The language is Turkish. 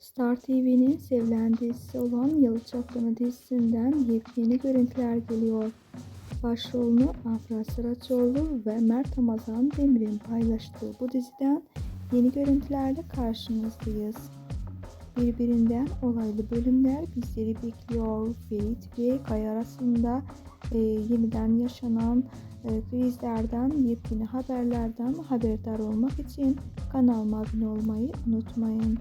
Star TV'nin sevilen dizisi olan Yalı Çapkını dizisinden yepyeni görüntüler geliyor. Başrolünü Afra Saraçoğlu ve Mert Ramazan Demir'in paylaştığı bu diziden yeni görüntülerle karşınızdayız. Birbirinden olaylı bölümler bizleri bekliyor. Ferit ve Kaya arasında e, yeniden yaşanan e, krizlerden, yepyeni haberlerden haberdar olmak için kanalıma abone olmayı unutmayın.